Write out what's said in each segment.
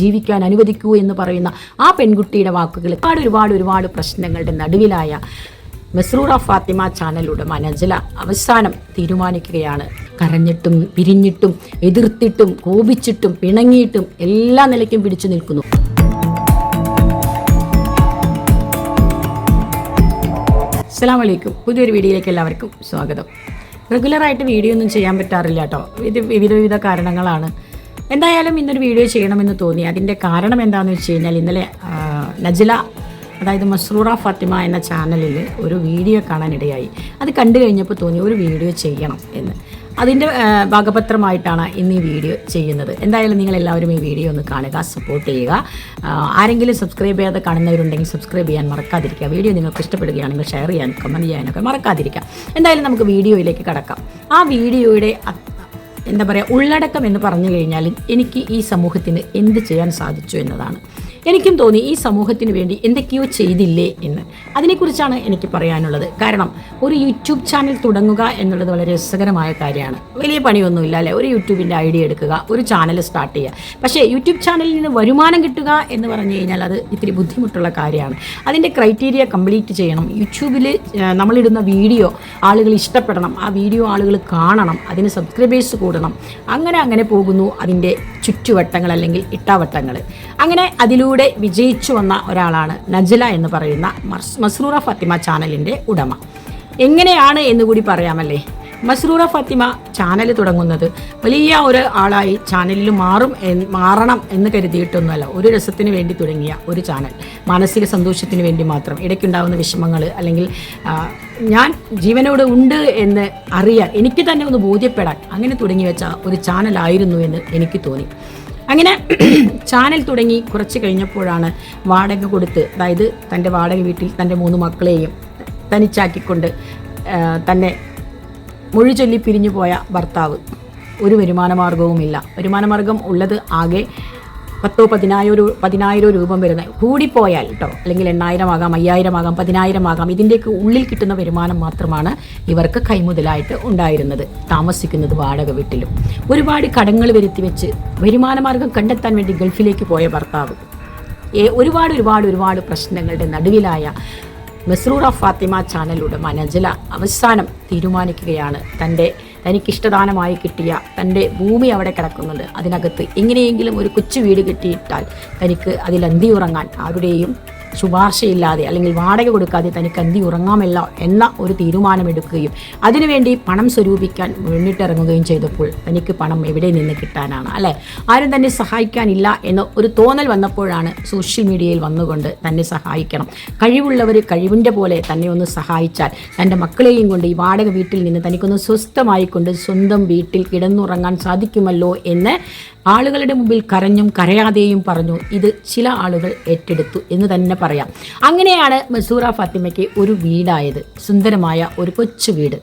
ജീവിക്കാൻ അനുവദിക്കൂ എന്ന് പറയുന്ന ആ പെൺകുട്ടിയുടെ വാക്കുകൾ ഒരുപാട് ഒരുപാട് ഒരുപാട് പ്രശ്നങ്ങളുടെ നടുവിലായ മെസ്രൂറ ഫാത്തിമ ചാനലുടെ മനജില അവസാനം തീരുമാനിക്കുകയാണ്. കരഞ്ഞിട്ടും പിരിഞ്ഞിട്ടും എതിർത്തിട്ടും കോപിച്ചിട്ടും പിണങ്ങിയിട്ടും എല്ലാ നിലയ്ക്കും പിടിച്ചു നിൽക്കുന്നു. അസ്സാം വലൈക്കും പുതിയൊരു വീഡിയോയിലേക്ക് എല്ലാവർക്കും സ്വാഗതം. റെഗുലറായിട്ട് വീഡിയോ ഒന്നും ചെയ്യാൻ പറ്റാറില്ല കേട്ടോ. ഇത് വിവിധ വിവിധ കാരണങ്ങളാണ്. എന്തായാലും ഇന്നൊരു വീഡിയോ ചെയ്യണമെന്ന് തോന്നി. അതിന്റെ കാരണം എന്താണെന്ന് വെച്ച് കഴിഞ്ഞാൽ ഇന്നലെ നജില അതായത് മസ്രൂറ ഫാത്തിമ എന്ന ചാനലിൽ ഒരു വീഡിയോ കാണാനിടയായി. അത് കണ്ടു കഴിഞ്ഞപ്പോൾ തോന്നി ഒരു വീഡിയോ ചെയ്യണം എന്ന്. അതിന്റെ ഭാഗപത്രമായിട്ടാണ് ഇന്ന് ഈ വീഡിയോ ചെയ്യുന്നത്. എന്തായാലും നിങ്ങൾ എല്ലാവരും ഈ വീഡിയോ ഒന്ന് കാണുക സപ്പോർട്ട് ചെയ്യുക. ആരെങ്കിലും സബ്സ്ക്രൈബ് ചെയ്യാതെ കാണുന്നവരുണ്ടെങ്കിൽ സബ്സ്ക്രൈബ് ചെയ്യാൻ മറക്കാതിരിക്കുക. വീഡിയോ നിങ്ങൾക്ക് ഇഷ്ടപ്പെടുകയാണെങ്കിൽ ഷെയർ ചെയ്യാനും കമന്റ് ചെയ്യാനൊക്കെ മറക്കാതിരിക്കുക. എന്തായാലും നമുക്ക് വീഡിയോയിലേക്ക് കടക്കാം. ആ വീഡിയോയുടെ എന്താ പറയുക ഉള്ളടക്കം എന്ന് പറഞ്ഞു കഴിഞ്ഞാൽ എനിക്ക് ഈ സമൂഹത്തിന് എന്ത് ചെയ്യാൻ സാധിച്ചു എന്നതാണ്. എനിക്കും തോന്നി ഈ സമൂഹത്തിന് വേണ്ടി എന്തൊക്കെയോ ചെയ്തില്ലേ എന്ന്. അതിനെക്കുറിച്ചാണ് എനിക്ക് പറയാനുള്ളത്. കാരണം ഒരു യൂട്യൂബ് ചാനൽ തുടങ്ങുക എന്നുള്ളത് വളരെ രസകരമായ കാര്യമാണ്. വലിയ പണിയൊന്നുമില്ല അല്ലേ? ഒരു യൂട്യൂബിന്റെ ഐഡിയ എടുക്കുക ഒരു ചാനൽ സ്റ്റാർട്ട് ചെയ്യുക. പക്ഷേ യൂട്യൂബ് ചാനലിൽ നിന്ന് വരുമാനം കിട്ടുക എന്ന് പറഞ്ഞു കഴിഞ്ഞാൽ അത് ഇത്തിരി ബുദ്ധിമുട്ടുള്ള കാര്യമാണ്. അതിന്റെ ക്രൈറ്റീരിയ കംപ്ലീറ്റ് ചെയ്യണം. യൂട്യൂബിൽ നമ്മളിടുന്ന വീഡിയോ ആളുകൾ ഇഷ്ടപ്പെടണം. ആ വീഡിയോ ആളുകൾ കാണണം. അതിന് സബ്സ്ക്രൈബേഴ്സ് കൂടണം. അങ്ങനെ അങ്ങനെ പോകുന്നു അതിന്റെ ചുറ്റുവട്ടങ്ങൾ അല്ലെങ്കിൽ ഇട്ടാവട്ടങ്ങൾ. അങ്ങനെ അതിലൂടെ വിജയിച്ചു വന്ന ഒരാളാണ് നജല എന്ന് പറയുന്ന മസ്റൂറ ഫാത്തിമ ചാനലിന്റെ ഉടമ. എങ്ങനെയാണ് എന്ന് കൂടി പറയാമല്ലേ? മസ്റൂറ ഫത്തിമ ചാനൽ തുടങ്ങുന്നത് വലിയ ഒരു ആളായി ചാനലിൽ മാറും മാറണം എന്ന് കരുതിയിട്ടൊന്നുമല്ല. ഒരു രസത്തിന് വേണ്ടി തുടങ്ങിയ ഒരു ചാനൽ. മാനസിക സന്തോഷത്തിന് വേണ്ടി മാത്രം. ഇടയ്ക്കുണ്ടാകുന്ന വിഷമങ്ങൾ അല്ലെങ്കിൽ ഞാൻ ജീവനോട് ഉണ്ട് എന്ന് അറിയാൻ എനിക്ക് തന്നെ ഒന്ന് ബോധ്യപ്പെടാൻ അങ്ങനെ തുടങ്ങി വെച്ച ഒരു ചാനലായിരുന്നു എന്ന് എനിക്ക് തോന്നി. അങ്ങനെ ചാനൽ തുടങ്ങി കുറച്ച് കഴിഞ്ഞപ്പോഴാണ് വാടക കൊടുത്ത് അതായത് തന്റെ വാടക വീട്ടിൽ തന്റെ മൂന്ന് മക്കളെയും തനിച്ചാക്കിക്കൊണ്ട് തന്നെ മൊഴി ചൊല്ലി പിരിഞ്ഞു പോയ ഭർത്താവ്. ഒരു വരുമാനമാർഗവുമില്ല വരുമാനമാർഗം ഉള്ളത് ആകെ പത്തോ പതിനായിരം പതിനായിരം രൂപം വരുന്ന കൂടിപ്പോയാൽ കേട്ടോ അല്ലെങ്കിൽ എണ്ണായിരം ആകാം അയ്യായിരം ആകാം പതിനായിരം ആകാം ഇതിന്റെയൊക്കെ ഉള്ളിൽ കിട്ടുന്ന വരുമാനം മാത്രമാണ് ഇവർക്ക് കൈമുതലായിട്ട് ഉണ്ടായിരുന്നത് താമസിക്കുന്നത് വാടക വീട്ടിലും. ഒരുപാട് കടങ്ങൾ വരുത്തി വെച്ച് വരുമാനമാർഗം കണ്ടെത്താൻ വേണ്ടി ഗൾഫിലേക്ക് പോയ ഭർത്താവ്. ഒരുപാട് ഒരുപാട് ഒരുപാട് പ്രശ്നങ്ങളുടെ നടുവിലായ മെസ്രൂറ ഫാത്തിമ ചാനലുടെ മനജല അവസാനം തീരുമാനിക്കുകയാണ് തന്റെ തനിക്കിഷ്ടദാനമായി കിട്ടിയ തന്റെ ഭൂമി അവിടെ കിടക്കുന്നുണ്ട്. അതിനകത്ത് എങ്ങനെയെങ്കിലും ഒരു കൊച്ചു വീട് കെട്ടിയിട്ടാൽ തനിക്ക് അതിൽ അന്തി ഉറങ്ങാൻ ആരുടെയും ശുപാർശയില്ലാതെ അല്ലെങ്കിൽ വാടക കൊടുക്കാതെ തനിക്ക് എന്തി ഉറങ്ങാമല്ല എന്ന ഒരു തീരുമാനമെടുക്കുകയും അതിനുവേണ്ടി പണം സ്വരൂപിക്കാൻ മുന്നിട്ടിറങ്ങുകയും ചെയ്തപ്പോൾ തനിക്ക് പണം എവിടെ നിന്ന് കിട്ടാനാണ് അല്ലേ? ആരും തന്നെ സഹായിക്കാനില്ല എന്ന ഒരു തോന്നൽ വന്നപ്പോഴാണ് സോഷ്യൽ മീഡിയയിൽ വന്നുകൊണ്ട് തന്നെ സഹായിക്കണം. കഴിവുള്ളവർ കഴിവിന്റെ പോലെ തന്നെ ഒന്ന് സഹായിച്ചാൽ തന്റെ മക്കളെയും കൊണ്ട് ഈ വാടക വീട്ടിൽ നിന്ന് തനിക്കൊന്ന് സ്വസ്ഥമായിക്കൊണ്ട് സ്വന്തം വീട്ടിൽ കിടന്നുറങ്ങാൻ സാധിക്കുമല്ലോ എന്ന് ആളുകളുടെ മുമ്പിൽ കരഞ്ഞും കരയാതെയും പറഞ്ഞു. ഇത് ചില ആളുകൾ ഏറ്റെടുത്തു എന്ന് തന്നെ പറയാം. അങ്ങനെയാണ് മസൂറ ഫാത്തിമയ്ക്ക് ഒരു വീടായത്. സുന്ദരമായ ഒരു കൊച്ചു വീട്.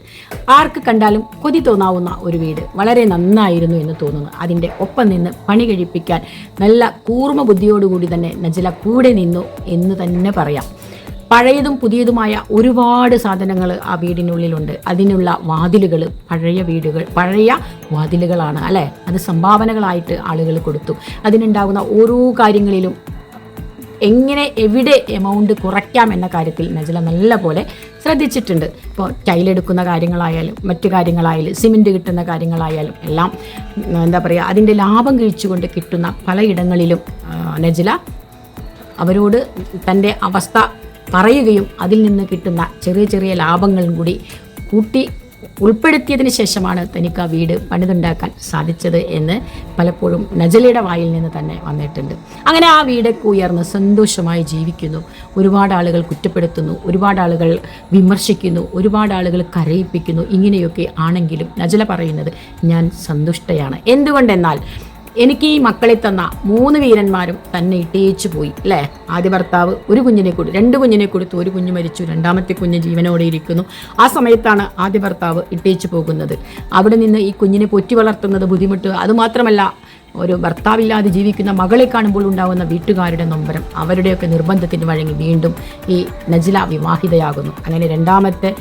ആർക്ക് കണ്ടാലും കൊതി തോന്നാവുന്ന ഒരു വീട്. വളരെ നന്നായിരുന്നു എന്ന് തോന്നുന്നു. അതിന്റെ ഒപ്പം നിന്ന് പണി കഴിപ്പിക്കാൻ നല്ല കൂർമ്മ ബുദ്ധിയോടുകൂടി തന്നെ നജല കൂടെ നിന്നു എന്ന് തന്നെ പറയാം. പഴയതും പുതിയതുമായ ഒരുപാട് സാധനങ്ങൾ ആ വീടിനുള്ളിലുണ്ട്. അതിനുള്ള വാതിലുകൾ പഴയ വീടുകൾ പഴയ വാതിലുകളാണ് അല്ലേ? അത് സംഭാവനകളായിട്ട് ആളുകൾ കൊടുത്തു. അതിനുണ്ടാകുന്ന ഓരോ കാര്യങ്ങളിലും എങ്ങനെ എവിടെ എമൗണ്ട് കുറയ്ക്കാം എന്ന കാര്യത്തിൽ നജല നല്ല പോലെ ശ്രദ്ധിച്ചിട്ടുണ്ട് ഇപ്പോൾ ടൈലെടുക്കുന്ന കാര്യങ്ങളായാലും മറ്റു കാര്യങ്ങളായാലും സിമെന്റ് കിട്ടുന്ന കാര്യങ്ങളായാലും എല്ലാം എന്താ പറയുക അതിന്റെ ലാഭം കഴിച്ചുകൊണ്ട് കിട്ടുന്ന പലയിടങ്ങളിലും നജല അവരോട് തന്റെ അവസ്ഥ പറയുകയും അതിൽ നിന്ന് കിട്ടുന്ന ചെറിയ ചെറിയ ലാഭങ്ങളും കൂടി കൂട്ടി ഉൾപ്പെടുത്തിയതിന് ശേഷമാണ് തനിക്ക് ആ വീട് പണിതുണ്ടാക്കാൻ സാധിച്ചത് എന്ന് പലപ്പോഴും നജലയുടെ വായിൽ നിന്ന് തന്നെ വന്നിട്ടുണ്ട്. അങ്ങനെ ആ വീടൊക്കെ ഉയർന്ന് സന്തോഷമായി ജീവിക്കുന്നു. ഒരുപാട് ആളുകൾ കുറ്റപ്പെടുത്തുന്നു ഒരുപാട് ആളുകൾ വിമർശിക്കുന്നു ഒരുപാട് ആളുകൾ കരയിപ്പിക്കുന്നു. ഇങ്ങനെയൊക്കെ ആണെങ്കിലും നജല പറയുന്നത് ഞാൻ സന്തുഷ്ടയാണ്. എന്തുകൊണ്ടെന്നാൽ എനിക്ക് ഈ മക്കളെ തന്ന മൂന്ന് വീരന്മാരും തന്നെ ഇട്ടേച്ചു പോയി അല്ലേ? ആദ്യ ഭർത്താവ് ഒരു കുഞ്ഞിനെ കൊടുത്തു രണ്ട് കുഞ്ഞിനെ കൊടുത്തു ഒരു കുഞ്ഞ് മരിച്ചു രണ്ടാമത്തെ കുഞ്ഞ് ജീവനോടെ ഇരിക്കുന്നു. ആ സമയത്താണ് ആദ്യ ഭർത്താവ് ഇട്ടേച്ചു പോകുന്നത്. അവിടെ നിന്ന് ഈ കുഞ്ഞിനെ പൊറ്റി വളർത്തുന്നത് ബുദ്ധിമുട്ട്. അതുമാത്രമല്ല ഒരു ഭർത്താവില്ലാതെ ജീവിക്കുന്ന മകളെ കാണുമ്പോൾ ഉണ്ടാകുന്ന വീട്ടുകാരുടെ നൊമ്പരം അവരുടെയൊക്കെ നിർബന്ധത്തിന് വഴങ്ങി വീണ്ടും ഈ നജില വിവാഹിതയാകുന്നു. അങ്ങനെ രണ്ടാമത്തെ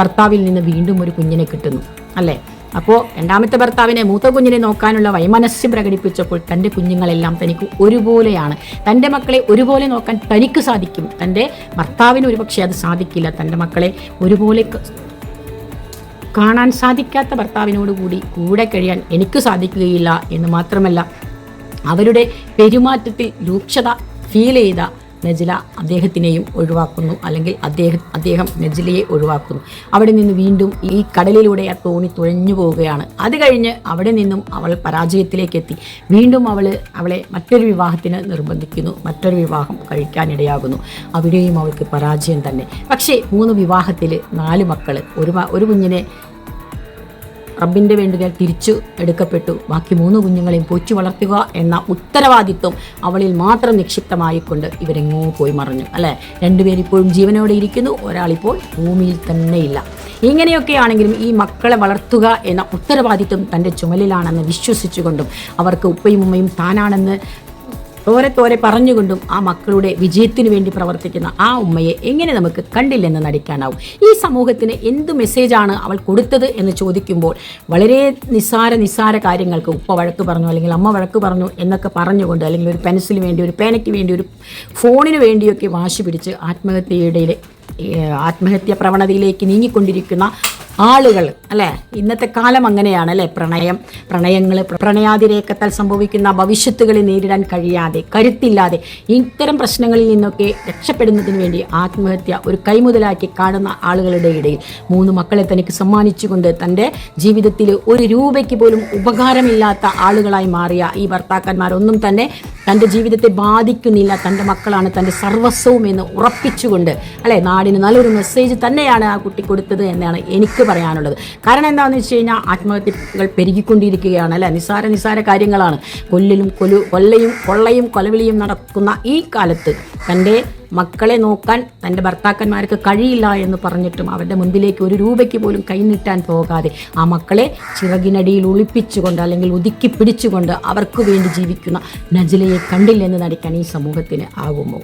ഭർത്താവിൽ നിന്ന് വീണ്ടും ഒരു കുഞ്ഞിനെ കിട്ടുന്നു അല്ലേ? അപ്പോൾ രണ്ടാമത്തെ ഭർത്താവിനെ മൂത്ത കുഞ്ഞിനെ നോക്കാനുള്ള വൈമനസ്യം പ്രകടിപ്പിച്ചപ്പോൾ തന്റെ കുഞ്ഞുങ്ങളെല്ലാം തനിക്ക് ഒരുപോലെയാണ്. തന്റെ മക്കളെ ഒരുപോലെ നോക്കാൻ തനിക്ക് സാധിക്കും. തന്റെ ഭർത്താവിന് ഒരുപക്ഷെ അത് സാധിക്കില്ല. തന്റെ മക്കളെ ഒരുപോലെ കാണാൻ സാധിക്കാത്ത ഭർത്താവിനോട് കൂടി കൂടെ കഴിയാൻ എനിക്ക് സാധിക്കുകയില്ല എന്ന് മാത്രമല്ല അവരുടെ പെരുമാറ്റത്തിൽ രൂക്ഷത ഫീൽ ചെയ്ത നജില അദ്ദേഹത്തിനെയും ഒഴിവാക്കുന്നു. അല്ലെങ്കിൽ അദ്ദേഹം അദ്ദേഹം നജിലയെ ഒഴിവാക്കുന്നു. അവിടെ നിന്ന് വീണ്ടും ഈ കടലിലൂടെ ആ തോണി തുഴഞ്ഞു പോവുകയാണ്. അത് കഴിഞ്ഞ് അവിടെ നിന്നും അവൾ പരാജയത്തിലേക്ക് എത്തി വീണ്ടും അവൾ അവളെ മറ്റൊരു വിവാഹത്തിന് നിർബന്ധിക്കുന്നു. മറ്റൊരു വിവാഹം കഴിക്കാനിടയാകുന്നു. അവിടെയും അവൾക്ക് പരാജയം തന്നെ. പക്ഷേ മൂന്ന് വിവാഹത്തിൽ നാല് മക്കൾ ഒരു ഒരു കുഞ്ഞിനെ റബ്ബിന്റെ വേണ്ടുകൾ തിരിച്ചു എടുക്കപ്പെട്ടു. ബാക്കി മൂന്ന് കുഞ്ഞുങ്ങളെയും പൊച്ചു വളർത്തുക എന്ന ഉത്തരവാദിത്വം അവളിൽ മാത്രം നിക്ഷിപ്തമായിക്കൊണ്ട് ഇവരെങ്ങോ പോയി മറഞ്ഞു. അല്ലേ? രണ്ടുപേരിപ്പോഴും ജീവനോടെ ഇരിക്കുന്നു. ഒരാളിപ്പോൾ ഭൂമിയിൽ തന്നെയില്ല. ഇങ്ങനെയൊക്കെയാണെങ്കിലും ഈ മക്കളെ വളർത്തുക എന്ന ഉത്തരവാദിത്വം തന്റെ ചുമലിലാണെന്ന് വിശ്വസിച്ചുകൊണ്ടും അവർക്ക് ഉപ്പയും ഉമ്മയും താനാണെന്ന് തോരെ തോരെ പറഞ്ഞുകൊണ്ടും ആ മക്കളുടെ വിജയത്തിനു വേണ്ടി പ്രവർത്തിക്കുന്ന ആ ഉമ്മയെ എങ്ങനെ നമുക്ക് കണ്ടില്ലെന്ന് നടിക്കാനാവും. ഈ സമൂഹത്തിന് എന്ത് മെസ്സേജാണ് അവൾ കൊടുത്തത് എന്ന് ചോദിക്കുമ്പോൾ വളരെ നിസ്സാര നിസ്സാര കാര്യങ്ങൾക്ക് ഉപ്പ വഴക്ക് പറഞ്ഞു അല്ലെങ്കിൽ അമ്മ വഴക്ക് പറഞ്ഞു എന്നൊക്കെ പറഞ്ഞുകൊണ്ട് അല്ലെങ്കിൽ ഒരു പെൻസിലിന് വേണ്ടി ഒരു പേനയ്ക്ക് വേണ്ടി ഒരു ഫോണിന് വേണ്ടിയൊക്കെ വാശി പിടിച്ച് ആത്മഹത്യയുടെ ആത്മഹത്യ പ്രവണതയിലേക്ക് നീങ്ങിക്കൊണ്ടിരിക്കുന്ന ആളുകൾ അല്ലേ? ഇന്നത്തെ കാലം അങ്ങനെയാണ് അല്ലേ? പ്രണയം പ്രണയങ്ങൾ പ്രണയാതിരേക്കത്താൽ സംഭവിക്കുന്ന ഭവിഷ്യത്തുകളെ നേരിടാൻ കഴിയാതെ കരുത്തില്ലാതെ ഇത്തരം പ്രശ്നങ്ങളിൽ നിന്നൊക്കെ രക്ഷപ്പെടുന്നതിന് വേണ്ടി ആത്മഹത്യ ഒരു കൈമുതലാക്കി കാണുന്ന ആളുകളുടെ ഇടയിൽ മൂന്ന് മക്കളെ തനിക്ക് സമ്മാനിച്ചുകൊണ്ട് തന്റെ ജീവിതത്തിൽ ഒരു രൂപയ്ക്ക് പോലും ഉപകാരമില്ലാത്ത ആളുകളായി മാറിയ ഈ ഭർത്താക്കന്മാരൊന്നും തന്നെ തന്റെ ജീവിതത്തെ ബാധിക്കുന്നില്ല. തന്റെ മക്കളാണ് തന്റെ സർവസ്വവും എന്ന് ഉറപ്പിച്ചുകൊണ്ട് അല്ലേ? നാടിന് നല്ലൊരു മെസ്സേജ് തന്നെയാണ് ആ കുട്ടി കൊടുത്തത് എന്നാണ് എനിക്ക് പറയാനുള്ളത്. കാരണം എന്താണെന്ന് വെച്ച് കഴിഞ്ഞാൽ ആത്മഹത്യകൾ പെരുകിക്കൊണ്ടിരിക്കുകയാണ് അല്ലെ? നിസാര നിസാര കാര്യങ്ങളാണ്. കൊല്ലിലും കൊലു കൊല്ലയും കൊള്ളയും കൊലവിളിയും നടക്കുന്ന ഈ കാലത്ത് തന്റെ മക്കളെ നോക്കാൻ തന്റെ ഭർത്താക്കന്മാർക്ക് കഴിയില്ല എന്ന് പറഞ്ഞിട്ടും അവരുടെ മുൻപിലേക്ക് ഒരു രൂപയ്ക്ക് പോലും കൈനീട്ടാൻ പോകാതെ ആ മക്കളെ ചിറകിനടിയിൽ ഒളിപ്പിച്ചുകൊണ്ട് അല്ലെങ്കിൽ ഒതുക്കി പിടിച്ചുകൊണ്ട് അവർക്ക് വേണ്ടി ജീവിക്കുന്ന നജിലയെ കണ്ടില്ലെന്ന് നടിക്കാൻ ഈ സമൂഹത്തിന് ആകുമോ?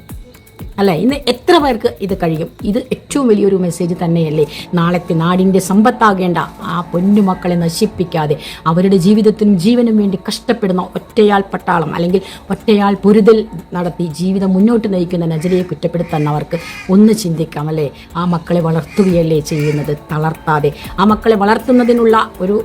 അല്ല ഇന്ന് എത്ര പേർക്ക് ഇത് കഴിയും? ഇത് ഏറ്റവും വലിയൊരു മെസ്സേജ് തന്നെയല്ലേ? നാളത്തെ നാടിന്റെ സമ്പത്താകേണ്ട ആ പൊന്നുമക്കളെ നശിപ്പിക്കാതെ അവരുടെ ജീവിതത്തിനും ജീവനും വേണ്ടി കഷ്ടപ്പെടുന്ന ഒറ്റയാൾ പട്ടാളം അല്ലെങ്കിൽ ഒറ്റയാൾ പൊരുതൽ നടത്തി ജീവിതം മുന്നോട്ട് നയിക്കുന്ന നജരയെ കുറ്റപ്പെടുത്താൻ അവർക്ക് ഒന്ന് ചിന്തിക്കാം അല്ലേ? ആ മക്കളെ വളർത്തുകയല്ലേ ചെയ്യുന്നത്? തളർത്താതെ. ആ മക്കളെ വളർത്തുന്നതിനുള്ള ഒരു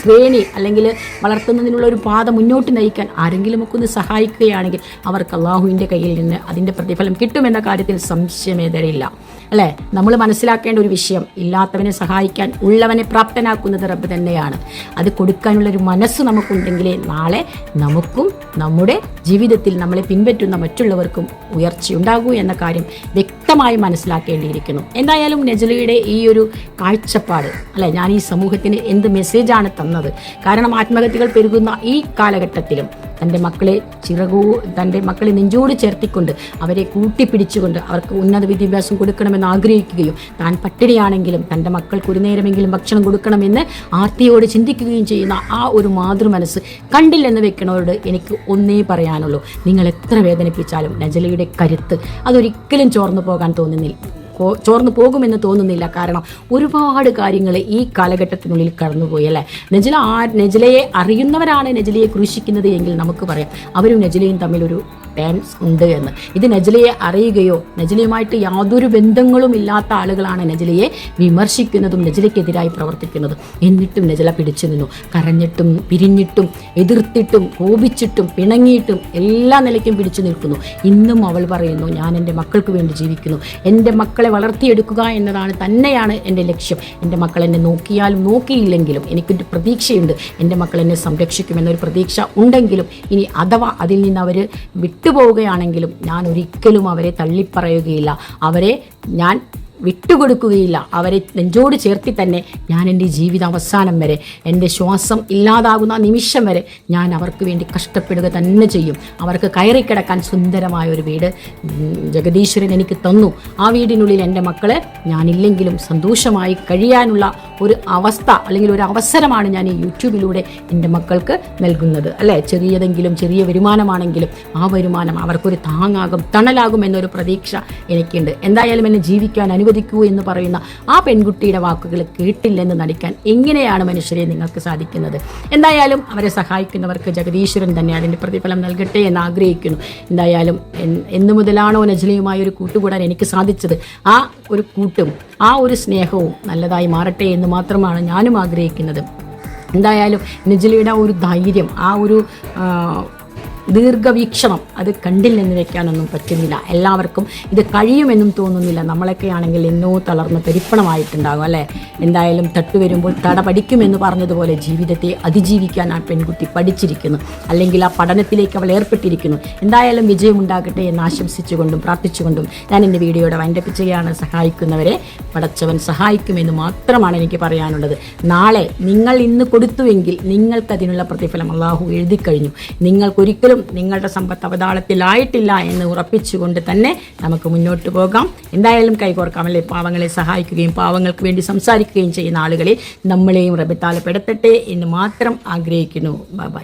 ശ്രേണി അല്ലെങ്കിൽ വളർത്തുന്നതിനുള്ള ഒരു പാത മുന്നോട്ട് നയിക്കാൻ ആരെങ്കിലുമൊക്കെ ഒന്ന് സഹായിക്കുകയാണെങ്കിൽ അവർക്ക് അള്ളാഹുവിന്റെ കയ്യിൽ നിന്ന് അതിന്റെ പ്രതിഫലം കിട്ടുമെന്ന കാര്യത്തിൽ സംശയമേതരില്ല. അല്ലേ? നമ്മൾ മനസ്സിലാക്കേണ്ട ഒരു വിഷയം ഇല്ലാത്തവനെ സഹായിക്കാൻ ഉള്ളവനെ പ്രാപ്തനാക്കുന്നത് റബ്ബ് തന്നെയാണ്. അത് കൊടുക്കാനുള്ളൊരു മനസ്സ് നമുക്കുണ്ടെങ്കിലേ നാളെ നമുക്കും നമ്മുടെ ജീവിതത്തിൽ നമ്മളെ പിൻപറ്റുന്ന മറ്റുള്ളവർക്കും ഉയർച്ചയുണ്ടാകൂ എന്ന കാര്യം വ്യക്തമായി മനസ്സിലാക്കേണ്ടിയിരിക്കുന്നു. എന്തായാലും നജലയുടെ ഈ ഒരു കാഴ്ചപ്പാട് അല്ലെ? ഞാൻ ഈ സമൂഹത്തിന് എന്ത് മെസ്സേജാണ് തന്നത്? കാരണം ആത്മഹത്യകൾ പെരുകുന്ന ഈ കാലഘട്ടത്തിലും തന്റെ മക്കളെ ചിറകൂ തന്റെ മക്കളെ നെഞ്ചോട് ചേർത്തിക്കൊണ്ട് അവരെ കൂട്ടിപ്പിടിച്ചുകൊണ്ട് അവർക്ക് ഉന്നത വിദ്യാഭ്യാസം കൊടുക്കണമെന്ന് ആഗ്രഹിക്കുകയും താൻ പട്ടിണിയാണെങ്കിലും തന്റെ മക്കൾക്ക് ഒരു നേരമെങ്കിലും ഭക്ഷണം കൊടുക്കണമെന്ന് ആർത്തിയോട് ചിന്തിക്കുകയും ചെയ്യുന്ന ആ ഒരു മാതൃമനസ്സ് കണ്ടില്ലെന്ന് വെക്കണവരോട് എനിക്ക് ഒന്നേ പറയാനുള്ളൂ. നിങ്ങൾ എത്ര വേദനിപ്പിച്ചാലും നജലയുടെ കരുത്ത് അതൊരിക്കലും ചോർന്നു പോകാൻ തോന്നുന്നില്ല. ചോർന്നു പോകുമെന്ന് തോന്നുന്നില്ല. കാരണം ഒരുപാട് കാര്യങ്ങൾ ഈ കാലഘട്ടത്തിനുള്ളിൽ കടന്നുപോയി അല്ലേ? നജല ആ നജിലയെ അറിയുന്നവരാണ് നജിലയെ ക്രൂശിക്കുന്നത് എങ്കിൽ നമുക്ക് പറയാം. അവരും നജിലയും തമ്മിലൊരു ഡാൻസ് ഉണ്ട് എന്ന്. ഇത് നജലിയെ അറിയുകയോ നജലിയുമായിട്ട് യാതൊരു ബന്ധങ്ങളും ഇല്ലാത്ത ആളുകളാണ് നജലയെ വിമർശിക്കുന്നതും നജലയ്ക്കെതിരായി പ്രവർത്തിക്കുന്നതും. എന്നിട്ടും നജല പിടിച്ചു നിന്നു. കരഞ്ഞിട്ടും പിരിഞ്ഞിട്ടും എതിർത്തിട്ടും കോപിച്ചിട്ടും പിണങ്ങിയിട്ടും എല്ലാ നിലയ്ക്കും പിടിച്ചു നിൽക്കുന്നു. ഇന്നും അവൾ പറയുന്നു ഞാൻ എന്റെ മക്കൾക്ക് വേണ്ടി ജീവിക്കുന്നു. എന്റെ മക്കളെ വളർത്തിയെടുക്കുക എന്നതാണ് തന്നെയാണ് എന്റെ ലക്ഷ്യം. എന്റെ മക്കൾ എന്നെ നോക്കിയാലും നോക്കിയില്ലെങ്കിലും എനിക്കൊരു പ്രതീക്ഷയുണ്ട്. എന്റെ മക്കൾ എന്നെ സംരക്ഷിക്കുമെന്നൊരു പ്രതീക്ഷ ഉണ്ടെങ്കിലും ഇനി അഥവാ അതിൽ നിന്ന് അവർ വിട്ടുപോവുകയാണെങ്കിലും ഞാൻ ഒരിക്കലും അവരെ തള്ളിപ്പറയുകയില്ല. അവരെ ഞാൻ വിട്ടുകൊടുക്കുകയില്ല. അവരെ നെഞ്ചോട് ചേർത്തി തന്നെ ഞാൻ എന്റെ ജീവിത അവസാനം വരെ എന്റെ ശ്വാസം ഇല്ലാതാകുന്ന നിമിഷം വരെ ഞാൻ അവർക്ക് വേണ്ടി കഷ്ടപ്പെടുക തന്നെ ചെയ്യും. അവർക്ക് കയറിക്കിടക്കാൻ സുന്ദരമായ ഒരു വീട് ജഗദീശ്വരൻ എനിക്ക് തന്നു. ആ വീടിനുള്ളിൽ എന്റെ മക്കളെ ഞാനില്ലെങ്കിലും സന്തോഷമായി കഴിയാനുള്ള ഒരു അവസ്ഥ അല്ലെങ്കിൽ ഒരു അവസരമാണ് ഞാൻ ഈ യൂട്യൂബിലൂടെ എന്റെ മക്കൾക്ക് നൽകുന്നത് അല്ലേ? ചെറിയതെങ്കിലും ചെറിയ വരുമാനമാണെങ്കിലും ആ വരുമാനം അവർക്കൊരു താങ്ങാകും തണലാകും എന്നൊരു പ്രതീക്ഷ എനിക്കുണ്ട്. എന്തായാലും എന്നെ ജീവിക്കാൻ അനുവദിക്കൂ എന്ന് പറയുന്ന ആ പെൺകുട്ടിയുടെ വാക്കുകൾ കേട്ടില്ലെന്ന് നടിക്കാൻ എങ്ങനെയാണ് മനുഷ്യരെ നിങ്ങൾക്ക് സാധിക്കുന്നത്? എന്തായാലും അവരെ സഹായിക്കുന്നവർക്ക് ജഗദീശ്വരൻ തന്നെ അതിന്റെ പ്രതിഫലം നൽകട്ടെ എന്ന് ആഗ്രഹിക്കുന്നു. എന്തായാലും എന്ന് മുതലാണോ നജ്ലയുമായി ഒരു കൂട്ടുകൂടാൻ എനിക്ക് സാധിച്ചത്? ആ ഒരു കൂട്ടും ആ ഒരു സ്നേഹവും നല്ലതായി മാറട്ടെ എന്ന് മാത്രമാണ് ഞാനും ആഗ്രഹിക്കുന്നത്. എന്തായാലും നിജലിയുടെ ആ ഒരു ധൈര്യം ആ ഒരു ദീർഘവീക്ഷണം. അത് കണ്ടിൽ നിന്ന് വെക്കാനൊന്നും പറ്റുന്നില്ല. എല്ലാവർക്കും ഇത് കഴിയുമെന്നും തോന്നുന്നില്ല. നമ്മളൊക്കെ ആണെങ്കിൽ എന്നോ തളർന്ന് പരിപ്പണമായിട്ടുണ്ടാകും അല്ലേ? എന്തായാലും തട്ടു വരുമ്പോൾ തട പഠിക്കുമെന്ന് പറഞ്ഞതുപോലെ ജീവിതത്തെ അതിജീവിക്കാൻ ആ പെൺകുട്ടി പഠിച്ചിരിക്കുന്നു. അല്ലെങ്കിൽ ആ പഠനത്തിലേക്ക് അവൾ ഏർപ്പെട്ടിരിക്കുന്നു. എന്തായാലും വിജയമുണ്ടാകട്ടെ എന്ന് ആശംസിച്ചുകൊണ്ടും പ്രാർത്ഥിച്ചുകൊണ്ടും ഞാൻ എന്റെ വീഡിയോയുടെ വൈൻഡപ്പ് ചെയ്യാണ് സഹായിക്കുന്നവരെ പടച്ചവൻ സഹായിക്കുമെന്ന് മാത്രമാണ് എനിക്ക് പറയാനുള്ളത്. നാളെ നിങ്ങൾ ഇന്ന് കൊടുത്തുവെങ്കിൽ നിങ്ങൾക്കതിനുള്ള പ്രതിഫലം അള്ളാഹു എഴുതി കഴിഞ്ഞു നിങ്ങൾക്കൊരിക്കലും നിങ്ങളുടെ സമ്പത്ത് അവതാളത്തിലായിട്ടില്ല എന്ന് ഉറപ്പിച്ചുകൊണ്ട് തന്നെ നമുക്ക് മുന്നോട്ട് പോകാം. എന്തായാലും കൈകോർക്കാം അല്ലെ? പാവങ്ങളെ സഹായിക്കുകയും പാവങ്ങൾക്ക് വേണ്ടി സംസാരിക്കുകയും ചെയ്യുന്ന ആളുകളെ നമ്മളെയും റബിത്താലപ്പെടുത്തട്ടെ എന്ന് മാത്രം ആഗ്രഹിക്കുന്നു. ബൈ